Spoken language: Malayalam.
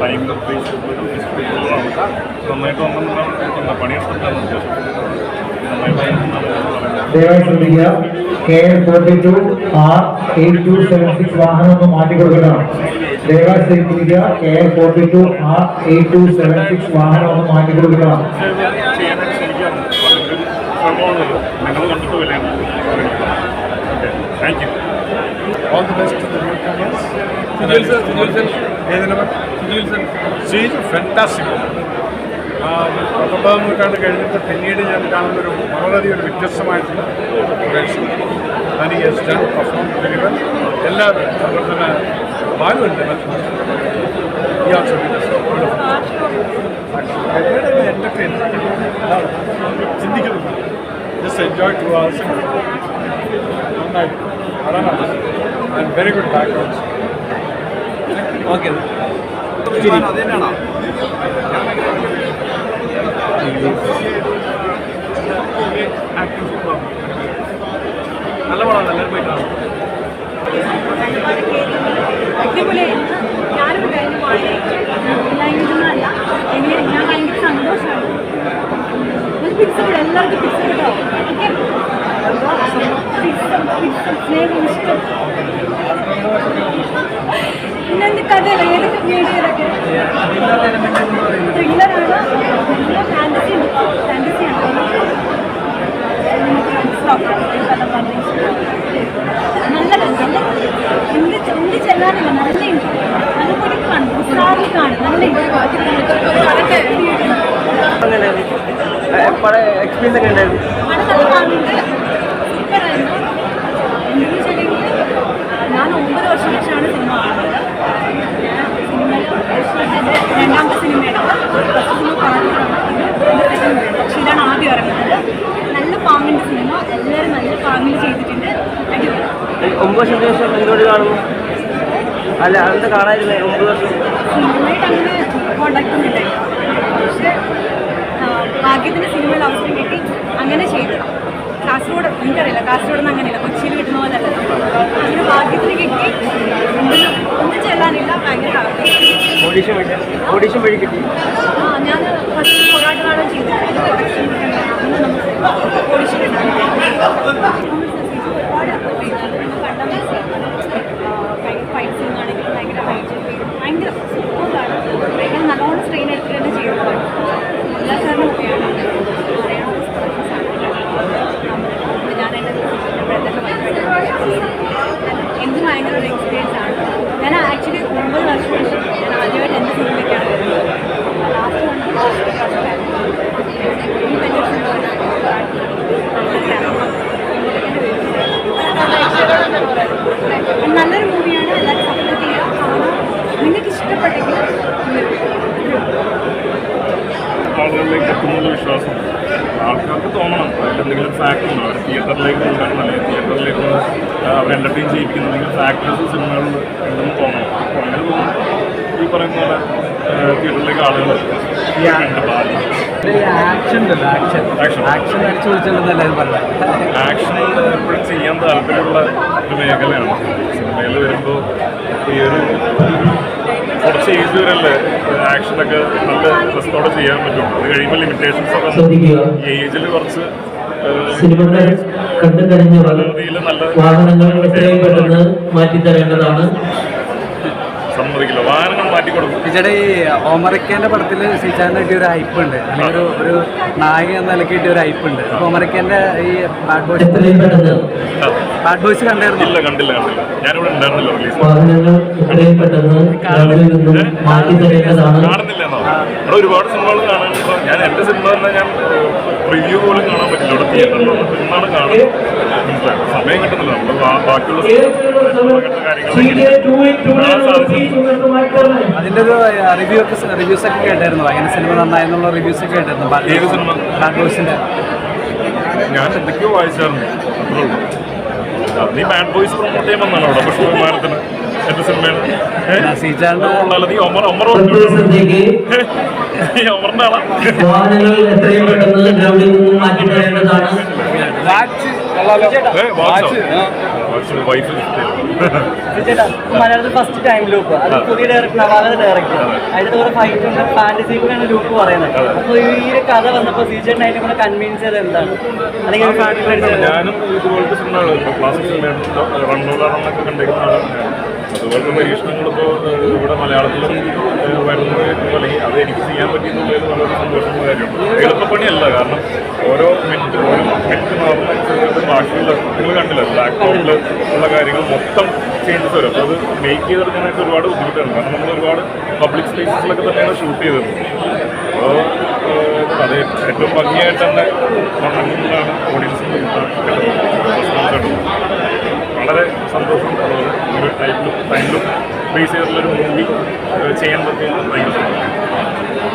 టైంలో ప్లేస్ టొమాటో అమ్మ పడేసుకుంటాము Devayya KL forty two R eight two seven six వాహనంతో మాటి కొడుకున్నాం దేవశ్రీగా KL forty two R eight two seven six వాహనంతో మాటి కొడుకున్నాం all the best to the newcomers. Sunil sir, Sunil sir, Sunil sir, she's fantastic. ആ, പത്തൊമ്പതാം നൂറ്റാണ്ട് കഴിഞ്ഞിട്ട് പിന്നീട് ഞാൻ കാണുന്നൊരു വളരെയധികം ഒരു വ്യത്യസ്തമായിട്ടുള്ള പെർഫോം എല്ലാവരും അതുപോലെ തന്നെ ബാലുണ്ട് ഈ ആൾസോ എന്റർടൈൻ ചിന്തിക്കുന്നുണ്ട്. ജസ്റ്റ് എൻജോയ് ടു അവേഴ്സ് നന്നായിട്ട് അതാണ് and very good backgrounds okay നല്ല പടം നല്ല പോയിട്ടാണ് അടിപൊളിയായിരുന്നു സ്നേഹം ഇഷ്ടം. പിന്നെന്ത് കഥയല്ല ഏതൊക്കെ മീഡിയയിലൊക്കെ ത്രില്ലറാണ് ഫാന്റസി ഉണ്ട് ഫാന്റസിയാണ് നല്ല എന്ത് എന്ത് ചെല്ലാറില്ല നല്ല നല്ല കുടിക്കാണ് ഉത്സാഹി കാണും നല്ല എക്സ്പീരിയൻസ് ഒക്കെ ഉണ്ടായിരുന്നു പണം നല്ല വാങ്ങിയിട്ട് സൂപ്പറായിരുന്നു എന്തെന്ന് വെച്ചിട്ടുണ്ടെങ്കിൽ ഞാൻ ഒമ്പത് വർഷം ശേഷമാണ് സിനിമ കാണുന്നത്. സിനിമയിൽ രണ്ടാമത്തെ സിനിമയാണ് ഫസ്റ്റ് സിനിമ പാതിരാണ് പക്ഷേ ഇതാണ് ആദ്യം ഇറങ്ങുന്നത്. നല്ല പാങ്ങിന്റെ സിനിമ. എല്ലാവരും നല്ല പാങ്ങിൽ ചെയ്തിട്ടുണ്ട്. ഒമ്പത് ദിവസം എന്തുകൊണ്ട് കാണുന്നു? അല്ല അതെന്താ കാണാതിരുന്നേ ഒമ്പത് വർഷം. സിനിമയായിട്ട് അങ്ങനെ കോണ്ടാക്ട് ഒന്നും പക്ഷേ ഭാഗ്യത്തിന് സിനിമയിൽ അവസരം കിട്ടി. അങ്ങനെ ചെയ്തു. കാസർഗോഡ് എനിക്കറിയില്ല. കാസർഗോഡ് നിന്ന് അങ്ങനെയില്ല. കൊച്ചിയിൽ കിട്ടുന്ന പോലെ അല്ല അങ്ങനെ ഭാഗ്യത്തിന് കിട്ടി ഒന്നിനും ഒന്നും ചെല്ലാനില്ല ഭയങ്കര ഹാപ്പി ഓഡീഷൻ വഴി ഓഡീഷൻ വഴി കിട്ടി. ഞാൻ ഫസ്റ്റ് ഓഡിഷൻ ഫൈറ്റ് സീൻ ആണെങ്കിലും ഭയങ്കര ഹൈജീൻ ഭയങ്കര സൂപ്പറാണ് ഭയങ്കര നല്ലോണം സ്ട്രെയിൻ എടുത്തിട്ട് തന്നെ ചെയ്തത് എല്ലാ സാറിനും ഒക്കെയാണ് ഞാൻ എന്റെ എനിക്ക് ഭയങ്കര ഒരു എക്സ്പീരിയൻസ് ആണ് ഞാൻ ആക്ച്വലി ഒമ്പത് വർഷം ശേഷം ഞാൻ ആദ്യമായിട്ട് എന്റെ സിനിമയ്ക്കാണ് വരുന്നത് ലാസ്റ്റ് നല്ലൊരു മൂവിയാണ് എല്ലാവരും സപ്പോർട്ട് ചെയ്യുക കാണാം നിങ്ങൾക്ക് ഇഷ്ടപ്പെട്ടെങ്കിൽ എത്തുന്നുള്ള വിശ്വാസം. ആൾക്കാർക്ക് തോന്നണം. എന്തെങ്കിലും ഫാക്ട് ഉണ്ടോ? അവർ തിയേറ്ററിലേക്ക് കൊണ്ടുവരണം. അല്ലെങ്കിൽ തിയേറ്ററിലേക്ക് അവർ എന്റർടൈൻ ചെയ്യിക്കുന്നുണ്ടെങ്കിൽ ഫാക്ടേഴ്സ് സിനിമകളിൽ ഉണ്ടെന്ന് തോന്നണം. അപ്പോൾ അങ്ങനെ തോന്നുന്നു ഈ പറയുന്ന പോലെ തിയേറ്ററിലേക്ക് ആളുകൾ ആക്ഷൻ എപ്പോഴും ചെയ്യാൻ താല്പര്യമുള്ള ഒരു മേഖലയാണ്. സിനിമയിൽ വരുമ്പോൾ ഈ ഒരു കുറച്ച് ഏജ് വരല്ലേ ആക്ഷനൊക്കെ നല്ല രസത്തോടെ ചെയ്യാൻ പറ്റും. അത് കഴിയുമ്പോൾ ലിമിറ്റേഷൻസ് ഒക്കെ ഈ ഏജിൽ കുറച്ച് സിനിമകൾ കണ്ടു കഴിഞ്ഞവർ വാഹനങ്ങൾ എത്രയും പെട്ടെന്ന് മാറ്റിത്തരേണ്ടതാണ്. സമ്മതിക്കില്ല. വാഹനങ്ങൾ മാറ്റി കൊടുക്കും. ചേട്ടാ ഈ ഓമറക്കേന്റെ പടത്തിൽ ശ്രീചാറിന് കിട്ടിയ ഒരു ഹൈപ്പ് ഉണ്ട്. അല്ലെങ്കിൽ ഒരു ഒരു നായക എന്ന നിലയ്ക്ക് കിട്ടിയ ഒരു ഹൈപ്പ് ഉണ്ട്. അപ്പോൾ ഓമറക്കേന്റെ ഈ ബാഡ് ബോയ്സ് ബാഡ് ബോയ്സ് കണ്ടായിരുന്നു? ഇല്ല കണ്ടില്ല കണ്ടില്ല. ഞാനിവിടെ ഉണ്ടായിരുന്നില്ല കാണുന്നില്ല. ഒരുപാട് സിനിമകൾ കാണാൻ ഞാൻ എന്റെ സിനിമ തന്നെ ഞാൻ റിവ്യൂ പോലും കാണാൻ പറ്റില്ല തിയേറ്ററിലുള്ള സിനിമയാണ് കാണുന്നത് മനസ്സിലായോ? സമയം കിട്ടുന്നില്ല. നമ്മൾ ബാക്കിയുള്ള അതിന്റെ ഒരു റിവ്യൂ ഒക്കെ റിവ്യൂസ് ഒക്കെ കേട്ടായിരുന്നു. അങ്ങനെ സിനിമ നന്നായെന്നുള്ള റിവ്യൂസ് ഒക്കെ കേട്ടായിരുന്നു ഏത് സിനിമ? ബാഡ് ഞാൻ എന്തൊക്കെയോ വായിച്ചായിരുന്നു. അത്രേ ഉള്ളൂ. നീ ബാഡ് ബോയ്സ് പ്രൊമോട്ട് ചെയ്യുമെന്നാണ് അവിടെ പക്ഷേ കുമാരത്തിന്. എന്റെ സിനിമയാണ് ഒമർ ഒമർ വാഹനങ്ങൾ എത്രയും പെട്ടെന്ന് ഗ്രൗണ്ടിൽ നിന്ന് വൈഫ് ചേട്ടാ മലയാളത്തിൽ ഫസ്റ്റ് ടൈം ലൂപ്പ് അത് പുതിയ ഡയറക്ടർ നവാലത് ഡയറക്ടർ അതിന്റെ കൂടെ ഉണ്ട്. ഫാന്റസി കൂടെയാണ് ലൂപ്പ് പറയുന്നത്. അപ്പൊ ഈ ഒരു കഥ വന്നപ്പോ സീച്ചേട്ടൻ അതിനെ കൂടെ കൺവിൻസ് ചെയ്ത് എന്താണ്? അല്ലെങ്കിൽ ഞാനും ഇതുപോലത്തെ സിനിമകൾ ഇപ്പോൾ ക്ലാസിക് സിനിമയാണ് റണ്ണൂറാണെന്നൊക്കെ കണ്ടിരിക്കുന്ന അതുപോലെ തന്നെ ഇപ്പോൾ ഇവിടെ മലയാളത്തിലും വരുന്നത് അല്ലെങ്കിൽ അത് എനിക്ക് ചെയ്യാൻ പറ്റിയെന്നുള്ളത് വളരെ സന്തോഷമുള്ള കാര്യമാണ്. എളുപ്പപ്പണിയല്ല കാരണം ഓരോ മിനിറ്റ് ഓരോ മിനിറ്റ് മാറുന്ന ബാക്കിയുള്ള നിങ്ങൾ കണ്ടില്ല ലാപ്ടോപ്പിൽ ഉള്ള കാര്യങ്ങൾ മൊത്തം ചേഞ്ചസ് വരും. അപ്പോൾ അത് മേക്ക് ചെയ്തെടുക്കാനായിട്ട് ഒരുപാട് ബുദ്ധിമുട്ടാണ്. കാരണം നമ്മൾ ഒരുപാട് പബ്ലിക് സ്പേസസിലൊക്കെ തന്നെയാണ് ഷൂട്ട് ചെയ്തത്. അപ്പോൾ അത് ഏറ്റവും ഭംഗിയായിട്ട് തന്നെ വണമെന്നാണ് ഓഡിയൻസിന് വളരെ സന്തോഷം ഒരു ടൈമിലും ടൈമിലും ബേസ് ചെയ്തിട്ടുള്ളൊരു മൂവി ചെയ്യാൻ പറ്റിയ ഭയങ്കര